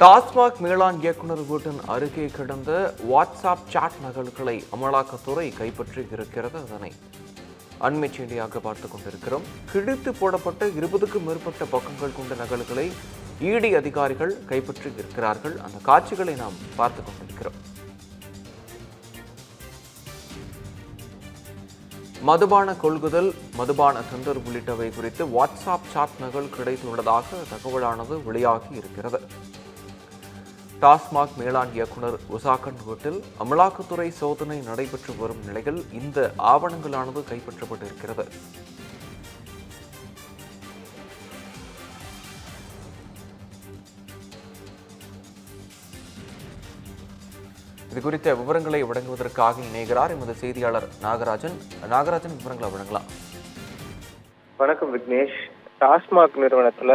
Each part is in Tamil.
டாஸ்மாக் மேலாண் இயக்குனர் வீட்டின் அருகே கிடந்த வாட்ஸ்அப் சாட் நகல்களை அமலாக்கத்துறை கைப்பற்றி இருக்கிறது அதனை. அண்மை செய்தியாக பார்த்துக் கொண்டிருக்கிறோம். கிழித்து போடப்பட்ட இருபதுக்கும் மேற்பட்ட பக்கங்கள் கொண்ட நகல்களை இடி அதிகாரிகள் கைப்பற்றி இருக்கிறார்கள் அந்த காட்சிகளை நாம் பார்த்துக் கொண்டிருக்கிறோம். மதுபான கொள்குதல் மதுபான டெண்டர் உள்ளிட்டவை குறித்து வாட்ஸ்அப் சாட் நகல் கிடைத்துள்ளதாக தகவலானது வெளியாகி இருக்கிறது. டாஸ்மாக் மேலாண் இயக்குனர் உசாகன் வீட்டில் அமலாக்கத்துறை சோதனை நடைபெற்று வரும் நிலையில் இந்த ஆவணங்களானது கைப்பற்றப்பட்டிருக்கிறது. இது குறித்த விவரங்களை வழங்குவதற்காக இணைகிறார் எமது செய்தியாளர் நாகராஜன். நாகராஜன் விவரங்களை வழங்கலாம். வணக்கம் விக்னேஷ். டாஸ்மாக் நிறுவனத்துல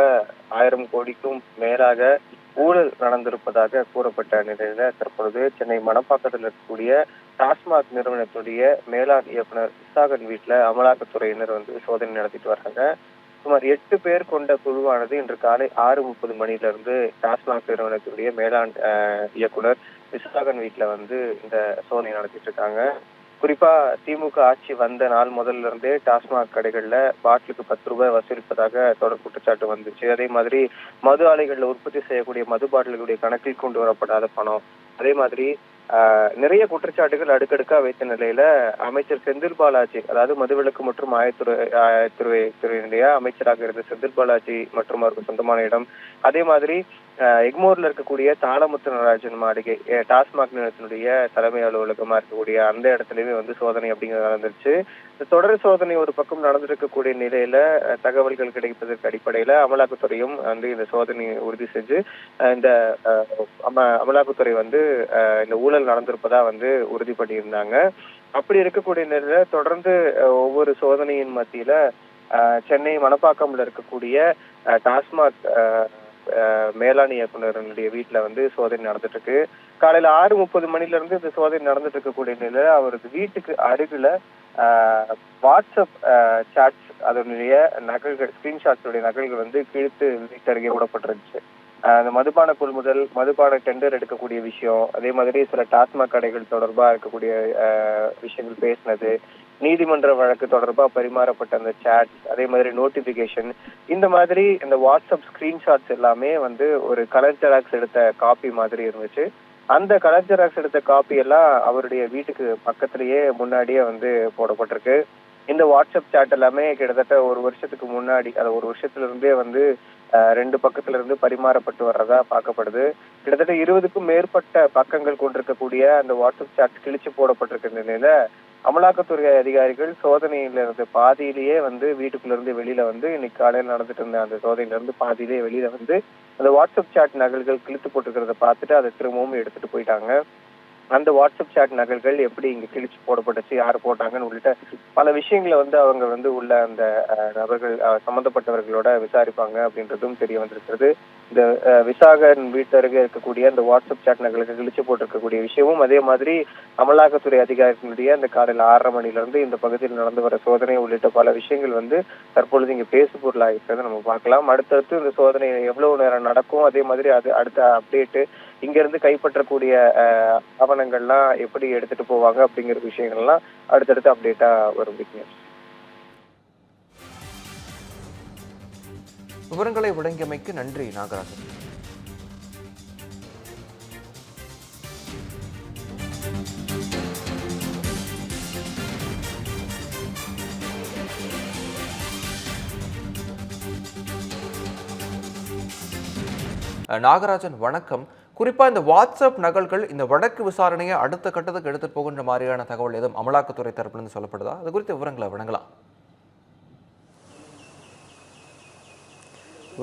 ஆயிரம் கோடிக்கும் மேலாக ஊழல் நடந்திருப்பதாக கூறப்பட்ட நிலையில தற்பொழுது சென்னை மணப்பாக்கத்தில் இருக்கக்கூடிய டாஸ்மாக் நிறுவனத்துடைய மேலாண் இயக்குனர் விசாகன் வீட்டுல அமலாக்கத்துறையினர் வந்து சோதனை நடத்திட்டு வர்றாங்க. சுமார் எட்டு பேர் கொண்ட குழுவானது இன்று காலை ஆறு முப்பது மணில இருந்து டாஸ்மாக் நிறுவனத்துடைய மேலாண் இயக்குனர் விசாகன் வீட்டுல வந்து இந்த சோதனை நடத்திட்டு இருக்காங்க. குறிப்பா திமுக ஆட்சி வந்த நாள் முதல்ல இருந்தே டாஸ்மாக் கடைகள்ல பாட்டிலுக்கு பத்து ரூபாய் வசூலிப்பதாக தொடர் குற்றச்சாட்டு வந்துச்சு. அதே மாதிரி மது ஆலைகள்ல உற்பத்தி செய்யக்கூடிய மது பாட்டில்களுடைய கணக்கில் கொண்டு வரப்படாத பணம். அதே மாதிரி ஆஹ், நிறைய குற்றச்சாட்டுகள் அடுக்கடுக்கா வைத்த நிலையில அமைச்சர் செந்தில் பாலாஜி அதாவது மதுவிலக்கு மற்றும் ஆயத்துறை ஆயத்துறை துறையினுடைய அமைச்சராக இருந்த செந்தில் பாலாஜி மற்றும் அவருக்கு சொந்தமான இடம். அதே மாதிரி எக்மோர்ல இருக்கக்கூடிய தாளமுத்து நடராஜன் மாளிகை டாஸ்மாக் நிறுவனத்தினுடைய தலைமை அலுவலகமா இருக்கக்கூடிய அந்த இடத்துலயுமே வந்து சோதனை அப்படிங்கிறது நடந்துருச்சு. இந்த தொடர் சோதனை ஒரு பக்கம் நடந்திருக்கக்கூடிய நிலையில தகவல்கள் கிடைப்பதற்கு அடிப்படையில அமலாக்கத்துறையும் வந்து இந்த சோதனையை உறுதி செஞ்சு இந்த அம அமலாக்கத்துறை வந்து இந்த ஊழல் நடந்திருப்பதா வந்து உறுதி பண்ணியிருந்தாங்க. அப்படி இருக்கக்கூடிய நிலையில தொடர்ந்து ஒவ்வொரு சோதனையின் மத்தியில சென்னை மணப்பாக்கம்ல இருக்கக்கூடிய டாஸ்மாக் அஹ், மேலாண் இயக்குனருடைய வீட்டுல வந்து சோதனை நடந்துட்டு இருக்கு காலையில ஆறு முப்பது மணில இருந்து இந்த சோதனை நடந்துட்டு இருக்கக்கூடிய நிலையில அவரது வீட்டுக்கு அருகில ஆஹ், வாட்ஸ்அப் சாட்ஸ் அதனுடைய நகல்கள் ஸ்கிரீன்ஷாட்ஸுடைய நகல்கள் வந்து கிழித்து வீட்டு அருகே விடப்பட்டிருந்துச்சு ஆஹ், அந்த மதுபான கொள்முதல் மதுபான டெண்டர் எடுக்கக்கூடிய விஷயம் அதே மாதிரி சில டாஸ்மாக் கடைகள் தொடர்பா இருக்கக்கூடிய விஷயங்கள் பேசினது நீதிமன்ற வழக்கு தொடர்பாக பரிமாறப்பட்ட அந்த சேட் அதே மாதிரி நோட்டிபிகேஷன் இந்த மாதிரி இந்த வாட்ஸ்அப் ஸ்கிரீன்ஷாட்ஸ் எல்லாமே வந்து ஒரு கலர் ஜெராக்ஸ் எடுத்த காப்பி மாதிரி இருந்துச்சு. அந்த கலர் ஜெராக்ஸ் எடுத்த காப்பி எல்லாம் அவருடைய வீட்டுக்கு பக்கத்திலேயே முன்னாடியே வந்து போடப்பட்டிருக்கு. இந்த வாட்ஸ்அப் சாட் எல்லாமே கிட்டத்தட்ட ஒரு வருஷத்துக்கு முன்னாடி அது ஒரு வருஷத்துல இருந்தே வந்து ரெண்டு பக்கத்துல இருந்து பரிமாறப்பட்டு வர்றதா பார்க்கப்படுது. கிட்டத்தட்ட இருபதுக்கும் மேற்பட்ட பக்கங்கள் கொண்டிருக்கக்கூடிய அந்த வாட்ஸ்அப் சாட் கிழிச்சு போடப்பட்டிருக்க நிலையில அமலாக்கத்துறை அதிகாரிகள் சோதனையில இருந்து பாதியிலேயே வந்து வீட்டுக்குள்ள இருந்து வெளியில வந்து இன்னைக்கு காலையில நடந்துட்டு இருந்த அந்த சோதனையில இருந்து பாதியிலேயே வெளியில வந்து அந்த வாட்ஸ்அப் சாட் நகல்கள் கிழித்து போட்டுக்கிறத பார்த்துட்டு அதை திரும்பவும் எடுத்துட்டு போயிட்டாங்க. அந்த வாட்ஸ்அப் சாட் நகல்கள் எப்படி இங்க கிழிச்சு போடப்பட்டுச்சு யார் போட்டாங்கன்னு உள்ளிட்ட பல விஷயங்களை வந்து அவங்க வந்து உள்ள அந்த நபர்கள் சம்பந்தப்பட்டவர்களோட விசாரிப்பாங்க அப்படின்றதும் தெரிய வந்திருக்கிறது. இந்த அஹ், விசாகன் வீட்டருகே இருக்கக்கூடிய அந்த வாட்ஸ்அப் சாட் நகல்கள் கிழிச்சு போட்டிருக்கக்கூடிய விஷயமும் அதே மாதிரி அமலாக்கத்துறை அதிகாரிகளுடைய அந்த காலையில் ஆறரை மணில இருந்து இந்த பகுதியில் நடந்து வர சோதனை உள்ளிட்ட பல விஷயங்கள் வந்து தற்பொழுது இங்க பேசு பொருளாக இருக்கிறத நம்ம பார்க்கலாம். அடுத்தடுத்து இந்த சோதனை எவ்வளவு நேரம் நடக்கும் அதே மாதிரி அது அடுத்த அப்டேட் இங்க இருந்து கைப்பற்றக்கூடிய அஹ், ஆவணங்கள்லாம் எப்படி எடுத்துட்டு போவாங்க அப்படிங்கிற விஷயங்கள்லாம் அடுத்தடுத்து அப்டேட்டா வரும் விக்னேஷ் விவரங்களை வழங்கியமைக்கு நன்றி நாகராஜன். நாகராஜன் வணக்கம். குறிப்பாக இந்த வாட்ஸ்அப் நகல்கள் இந்த வழக்கு விசாரணையை அடுத்த கட்டத்துக்கு எடுத்துகிட்டு போகின்ற மாதிரியான தகவல் எதுவும் அமலாக்கத்துறை தரப்பிலிருந்து சொல்லப்படுதா? அது குறித்த விவரங்களை வழங்கலாம்.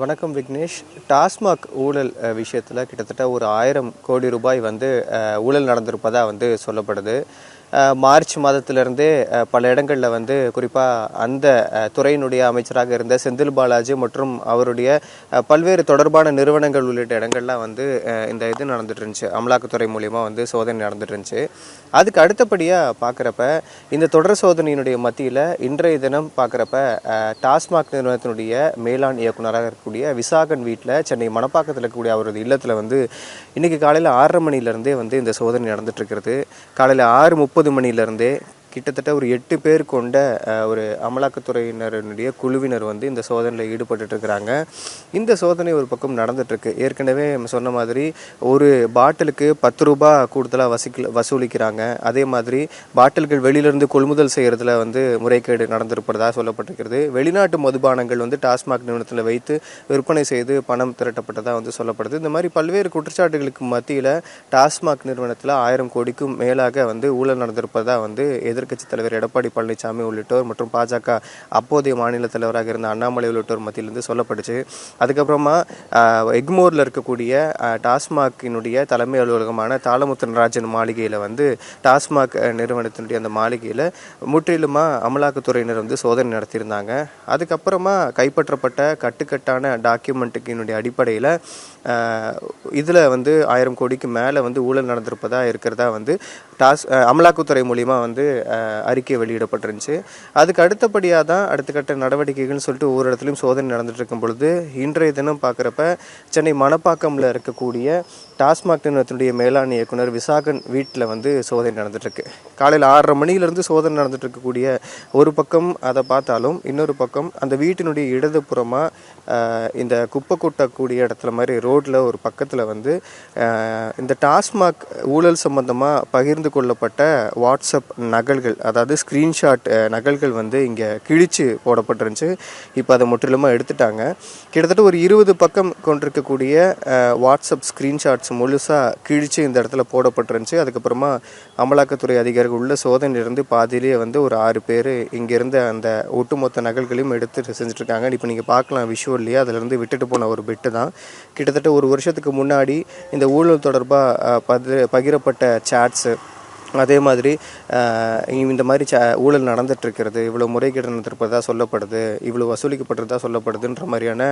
வணக்கம் விக்னேஷ். டாஸ்மாக் ஊழல் விஷயத்தில் கிட்டத்தட்ட ஒரு ஆயிரம் கோடி ரூபாய் வந்து ஊழல் நடந்திருப்பதாக வந்து சொல்லப்படுது. மார்ச் மாதத்திலிருந்தே பல இடங்களில் வந்து குறிப்பாக அந்த துறையினுடைய அமைச்சராக இருந்த செந்தில் பாலாஜி மற்றும் அவருடைய பல்வேறு தொடர்பான நிறுவனங்கள் உள்ளிட்ட இடங்கள்லாம் வந்து இந்த இது நடந்துட்டு இருந்துச்சு அமலாக்கத்துறை மூலிமா வந்து சோதனை நடந்துட்டு இருந்துச்சு அதுக்கு அடுத்தபடியாக பார்க்குறப்ப இந்த தொடர் சோதனையினுடைய மத்தியில் இன்றைய தினம் பார்க்குறப்ப டாஸ்மாக் நிறுவனத்தினுடைய மேலாண் இயக்குனராக இருக்கக்கூடிய விசாகன் வீட்டில் சென்னை மணப்பாக்கத்தில் இருக்கக்கூடிய அவரது இல்லத்தில் வந்து இன்னைக்கு காலையில் ஆறரை மணிலேருந்தே வந்து இந்த சோதனை நடந்துட்டு இருக்கிறது காலையில் ஆறு முப்பது ஒன்பது மணிலேருந்து கிட்டத்தட்ட ஒரு எட்டு பேர் கொண்ட ஒரு அமலாக்கத்துறையினருடைய குழுவினர் வந்து இந்த சோதனையில் ஈடுபட்டு இருக்கிறாங்க இந்த சோதனை ஒரு பக்கம் நடந்துட்டுருக்கு ஏற்கனவே நம்ம சொன்ன மாதிரி ஒரு பாட்டிலுக்கு பத்து ரூபாய் கூடுதலாக வசிக்கல வசூலிக்கிறாங்க. அதே மாதிரி பாட்டில்கள் வெளியிலிருந்து கொள்முதல் செய்கிறதுல வந்து முறைகேடு நடந்திருப்பதாக சொல்லப்பட்டிருக்கிறது. வெளிநாட்டு மதுபானங்கள் வந்து டாஸ்மாக் நிறுவனத்தில் வைத்து விற்பனை செய்து பணம் திரட்டப்பட்டதாக வந்து சொல்லப்படுது. இந்த மாதிரி பல்வேறு குற்றச்சாட்டுகளுக்கு மத்தியில் டாஸ்மாக் நிறுவனத்தில் ஆயிரம் கோடிக்கும் மேலாக வந்து ஊழல் நடந்திருப்பதாக வந்து எதிர் எதிர்க்கட்சித் தலைவர் எடப்பாடி பழனிசாமி உள்ளிட்டோர் மற்றும் பாஜக அப்போதைய மாநில தலைவராக இருந்த அண்ணாமலை உள்ளிட்டோர் மத்தியிலிருந்து சொல்லப்பட்டுச்சு. அதுக்கப்புறமா எக்மோரில் இருக்கக்கூடிய டாஸ்மாகினுடைய தலைமை அலுவலகமான தாளமுத்தன் ராஜன் மாளிகையில் வந்து டாஸ்மாக் நிறுவனத்தினுடைய அந்த மாளிகையில் முற்றிலுமாக அமலாக்கத்துறையினர் வந்து சோதனை நடத்தியிருந்தாங்க. அதுக்கப்புறமா கைப்பற்றப்பட்ட கட்டுக்கட்டான டாக்குமெண்ட்டுக்கினுடைய அடிப்படையில் இதில் வந்து ஆயிரம் கோடிக்கு மேலே வந்து ஊழல் நடந்திருப்பதாக இருக்கிறதா வந்து டாஸ் அமலாக்கத்துறை மூலிமா வந்து அறிக்கை வெளியிடப்பட்டிருந்துச்சு. அதுக்கு அடுத்தபடியாக தான் அடுத்த கட்ட நடவடிக்கைகள்னு சொல்லிட்டு ஒவ்வொரு இடத்துலையும் சோதனை நடந்துட்டு இருக்கும் பொழுது இன்றைய தினம் பார்க்குறப்ப சென்னை மணப்பாக்கமில் இருக்கக்கூடிய டாஸ்மாக் நிறுவனத்தினுடைய மேலாண் இயக்குனர் விசாகன் வீட்டில் வந்து சோதனை நடந்துகிட்ருக்கு காலையில் ஆறரை மணியிலேருந்து சோதனை நடந்துட்டு இருக்கக்கூடிய ஒரு பக்கம் அதை பார்த்தாலும் இன்னொரு பக்கம் அந்த வீட்டினுடைய இடதுபுறமாக இந்த குப்பை கொட்டக்கூடிய இடத்துல மாதிரி ரோட்டில் ஒரு பக்கத்தில் வந்து இந்த டாஸ்மாக் ஊழல் சம்பந்தமாக பகிர்ந்து கொள்ளப்பட்ட வாட்ஸ்அப் நகல்கள் அதாவது ஸ்க்ரீன்ஷாட் நகல்கள் வந்து இங்கே கிழிச்சு போடப்பட்டிருந்துச்சு. இப்போ அதை முற்றிலுமாக எடுத்துட்டாங்க. கிட்டத்தட்ட ஒரு இருபது பக்கம் கொண்டிருக்கக்கூடிய வாட்ஸ்அப் ஸ்க்ரீன்ஷாட்ஸ் முழுசாக கிழிச்சு இந்த இடத்துல போடப்பட்டிருந்துச்சு. அதுக்கப்புறமா அமலாக்கத்துறை அதிகாரிகள் உள்ள சோதனையிலிருந்து பாதியிலேயே வந்து ஒரு ஆறு பேர் இங்கேருந்து அந்த ஒட்டுமொத்த நகல்களையும் எடுத்து செஞ்சுட்ருக்காங்க. இப்போ நீங்கள் பார்க்கலாம் விஷுவல்லையே அதிலிருந்து விட்டுட்டு போன ஒரு பிட்டு தான். கிட்டத்தட்ட ஒரு வருஷத்துக்கு முன்னாடி இந்த ஊழல் தொடர்பாக பகிரப்பட்ட சேட்ஸு அதே மாதிரி இந்த மாதிரி ச ஊழல் நடந்துட்டு இருக்கிறது இவ்வளோ முறைகேடு நடந்திருப்பதாக சொல்லப்படுது இவ்வளோ வசூலிக்கப்பட்டிருந்தா சொல்லப்படுதுன்ற மாதிரியான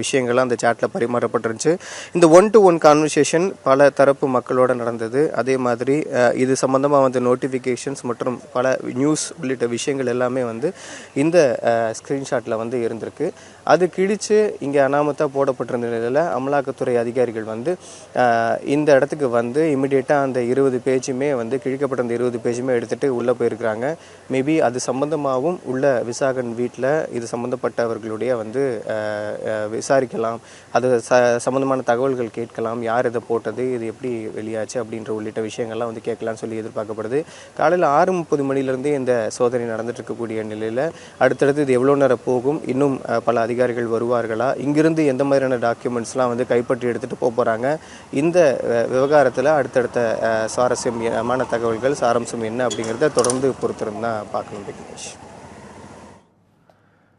விஷயங்கள்லாம் அந்த சேட்டில் பரிமாறப்பட்டிருந்துச்சு. இந்த ஒன் டு ஒன் கான்வர்சேஷன் பல தரப்பு மக்களோடு நடந்தது. அதே மாதிரி இது சம்மந்தமாக வந்து நோட்டிஃபிகேஷன்ஸ் மற்றும் பல நியூஸ் உள்ளிட்ட விஷயங்கள் எல்லாமே வந்து இந்த ஸ்க்ரீன்ஷாட்டில் வந்து இருந்திருக்கு. அது கிழிச்சு இங்கே அனாமத்தாக போடப்பட்டிருந்த நிலையில் அமலாக்கத்துறை அதிகாரிகள் வந்து இந்த இடத்துக்கு வந்து இமிடியேட்டாக அந்த இருபது பேஜுமே வந்து கிழிக்கப்பட்ட அந்த இருபது பேஜுமே எடுத்துகிட்டு உள்ளே போயிருக்கிறாங்க. மேபி அது சம்மந்தமாகவும் உள்ள விசாகன் வீட்டில் இது சம்மந்தப்பட்டவர்களுடைய வந்து விசாரிக்கலாம். அது ச சம்மந்தமான தகவல்கள் கேட்கலாம். யார் இதை போட்டது? இது எப்படி வெளியாச்சு? அப்படின்ற உள்ளிட்ட விஷயங்கள்லாம் வந்து கேட்கலாம்னு சொல்லி எதிர்பார்க்கப்படுது. காலையில் ஆறு முப்பது மணிலேருந்தே இந்த சோதனை நடந்துட்டு இருக்கக்கூடிய நிலையில் அடுத்தடுத்து இது எவ்வளோ நேரம் போகும்? இன்னும் பல அதிக அதிகாரிகள் வருவார்களா? இங்கிருந்து எந்த மாதிரியான டாக்குமெண்ட்ஸ்லாம் வந்து கைப்பற்றி எடுத்துகிட்டு போக போகிறாங்க இந்த விவகாரத்தில் அடுத்தடுத்த சுவாரஸ்யமான தகவல்கள் சாரம்சம் என்ன அப்படிங்கிறத தொடர்ந்து பொறுத்திருந்தான் பார்க்கணும் விக்னேஷ்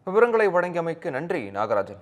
விவரங்களை வழங்கியமைக்கு நன்றி நாகராஜன்.